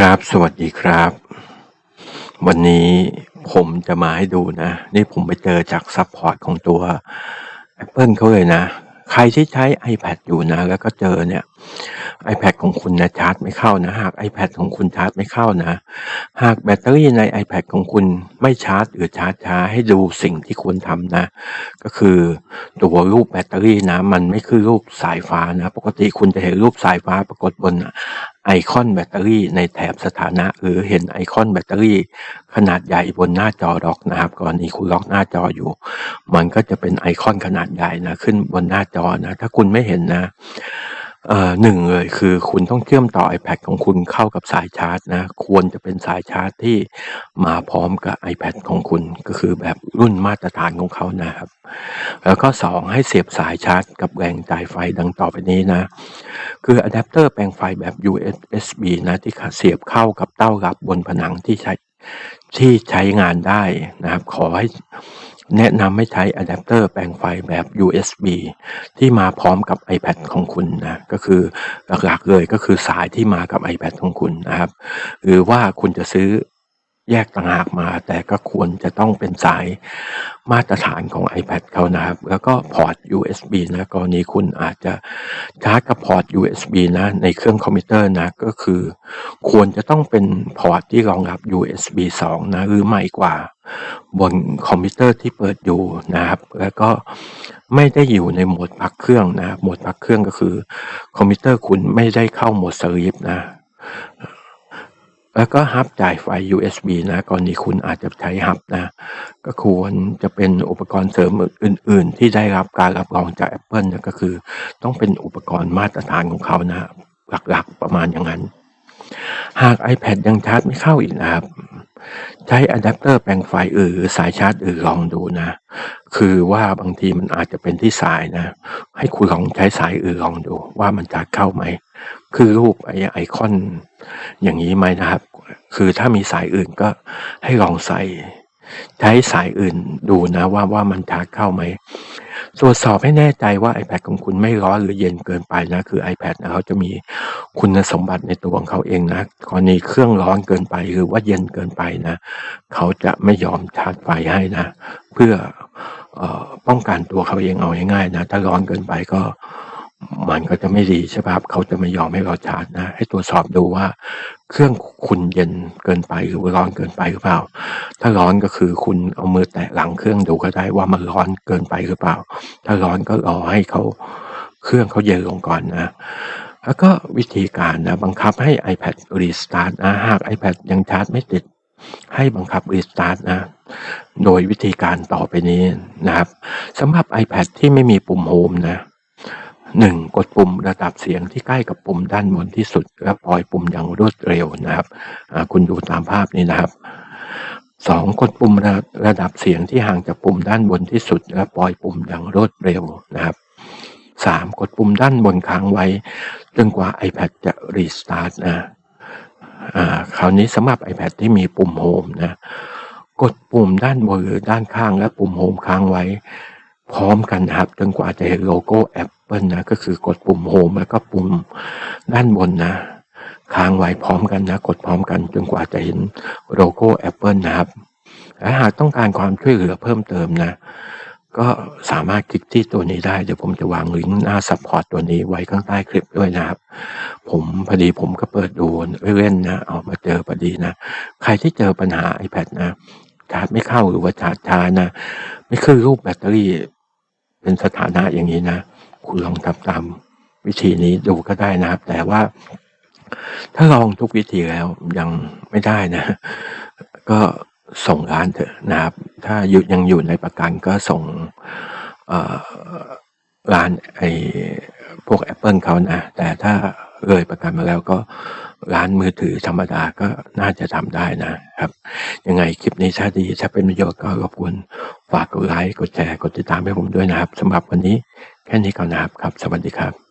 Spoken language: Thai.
ครับ สวัสดีครับ วันนี้ผมจะมาให้ดูนะ นี่ผมไปเจอจากซัพพอร์ตของตัว Apple เขาเลยนะ ใครที่ใช้ iPad อยู่นะ แล้วก็เจอเนี่ย iPad ของคุณนะชาร์จไม่เข้านะ หาก iPad ของคุณชาร์จไม่เข้านะ หากแบตเตอรี่ใน iPad ของคุณไม่ชาร์จ หรือชาร์จช้าให้ดูสิ่งที่ควรทำนะ ก็คือตัวรูปแบตเตอรี่นะ มันไม่คือรูปสายฟ้านะ ปกติคุณจะเห็นรูปสายฟ้าปรากฏบนไอคอนแบตเตอรี่ในแถบสถานะ หรือเห็นไอคอนแบตเตอรี่ ขนาดใหญ่บนหน้าจอล็อกนะครับกรณีคุณล็อกหน้าจออยู่ มันก็จะเป็นไอคอนขนาดใหญ่นะ ขึ้นบนหน้าจอนะ ถ้าคุณไม่เห็นนะ เอ่อหนึ่งเลยคือคุณต้องเชื่อมต่อ iPad ของคุณเข้ากับสายชาร์จนะ ควรจะเป็นสายชาร์จที่มาพร้อมกับ iPad ของคุณ ก็คือแบบรุ่นมาตรฐานของเขานะครับ แล้วก็สองให้เสียบสายชาร์จกับแรงจ่ายไฟดังต่อไปนี้นะ คืออะแดปเตอร์แปลงไฟแบบ USB นะที่เสียบเข้ากับเต้ารับบนผนังที่ใช้ที่ใช้งานได้นะครับ ขอให้ แนะนำให้ใช้อะแดปเตอร์แปลงไฟแบบ USB ที่มาพร้อมกับ iPad ของคุณนะก็คือหลักๆเลยก็คือสายที่มากับ iPad ของคุณนะครับ หรือว่าคุณจะซื้อ แยกต่างหากมา แต่ก็ควรจะต้องเป็นสายมาตรฐานของ iPad เขานะครับ แล้วก็พอร์ต USB นะกรณีคุณอาจจะชาร์จกับพอร์ต USB นะในเครื่องคอมพิวเตอร์นะก็คือ ควรจะต้องเป็นพอร์ตที่รองรับ USB 2 นะหรือใหม่กว่าบนคอมพิวเตอร์ที่เปิดอยู่นะครับ แล้วก็ไม่ได้อยู่ในโหมดพักเครื่องนะโหมดพักเครื่องก็คือ คอมพิวเตอร์คุณไม่ได้เข้าโหมดสลีปนะ แล้วก็ฮับจ่ายไฟ USB นะกรณีคุณอาจจะใช้ฮับนะ ก็ควรจะเป็นอุปกรณ์เสริมอื่น ๆ ที่ได้รับการรับรองจาก Apple นะก็คือ ต้องเป็นอุปกรณ์มาตรฐานของเขานะ หลัก ๆ ประมาณอย่างนั้น หาก iPad ยังชาร์จไม่เข้าอีกนะครับ ใช้อะแดปเตอร์แปลงไฟอื่นหรือสายชาร์จอื่นลองดูนะ คือว่าบางทีมันอาจจะเป็นที่สายนะ ให้คุณลองใช้สายอื่นลองดูว่ามันชาร์จเข้าไหม คือรูปไอไอคอนอย่างนี้ไหมนะครับ คือถ้ามีสายอื่นก็ให้ลองใส่ใช้สายอื่นดูนะว่าว่ามันชาร์จเข้าไหม ตรวจสอบให้แน่ใจว่า iPad ของคุณไม่ร้อนหรือเย็นเกินไปนะ คือ iPad นะเขาจะมีคุณสมบัติในตัวของเขาเองนะกรณีเครื่องร้อนเกินไปหรือว่าเย็นเกินไปนะ เขาจะไม่ยอมชาร์จไฟให้นะ เพื่อเอ่อป้องกันตัวเขาเองเอาง่ายๆนะ ถ้าร้อนเกินไปก็ มันก็จะไม่ดีใช่ไหมครับเขาจะไม่ยอมให้เราชาร์จนะ ให้ตรวจสอบดูว่า เครื่องคุณเย็นเกินไปหรือร้อนเกินไปหรือเปล่า ถ้าร้อนก็คือคุณเอามือแตะหลังเครื่องดูก็ได้ว่ามันร้อนเกินไปหรือเปล่า ถ้าร้อนก็รอให้เขาเครื่องเขาเย็นลงก่อนนะ แล้วก็วิธีการนะบังคับให้ iPad restart นะหาก iPad ยังชาร์จไม่ติด ให้บังคับ restart นะโดยวิธีการต่อไปนี้นะครับสำหรับ iPad ที่ไม่มีปุ่ม Home นะ หนึ่งกดปุ่มระดับเสียงที่ใกล้กับปุ่มด้านบนที่สุด และปล่อยปุ่มอย่างรวดเร็วนะครับ คุณดูตามภาพนี้นะครับสองกดปุ่มระระดับเสียงที่ห่างจากปุ่มด้านบนที่สุด และปล่อยปุ่มอย่างรวดเร็วนะครับสามกดปุ่มด้านบนค้างไว้จนกว่า iPad จะ restart นะคราวนี้สำหรับ iPad ที่มีปุ่ม Home นะ กดปุ่มด้านบนหรือด้านข้างและปุ่ม Home ค้างไว้ พร้อมกันนะครับจนกว่าจะเห็นโลโก้แอป Apple นะก็คือกดปุ่ม Home แล้วก็ปุ่มด้านบนนะ ค้างไว้พร้อมกันนะ กดพร้อมกันจนกว่าจะเห็นโลโก้ Apple นะครับและหากต้องการความช่วยเหลือเพิ่มเติมนะ ก็สามารถคลิกที่ตัวนี้ได้ เดี๋ยวผมจะวางลิงก์หน้าซัพพอร์ตตัวนี้ไว้ข้างใต้คลิปด้วยนะครับ ผมพอดีผมก็เปิดดูเล่นๆนะเอามาเจอพอดีนะ ใครที่เจอปัญหา iPad นะชาร์จไม่เข้าหรือว่าชาร์จช้านะ ไม่คือรูปแบตเตอรี่เป็นสถานะอย่างนี้นะ คุณลองทำตามวิธีนี้ดูก็ได้นะครับ แต่ว่า ถ้าลองทุกวิธีแล้วยังไม่ได้นะ ก็ส่งร้านเถอะนะครับ ถ้าอยู่ยังอยู่ในประกันก็ส่งร้านไอ้พวก Apple เขานะ แต่ถ้า เลยประกันมาแล้วก็ร้านมือถือธรรมดาก็น่าจะทำได้นะครับ ยังไงคลิปนี้ถ้าดีถ้าเป็นประโยชน์ก็รบกวนฝากกดไลค์กดแชร์กดติดตามให้ผมด้วยนะครับสำหรับวันนี้แค่นี้ก่อนนะครับครับ สวัสดีครับ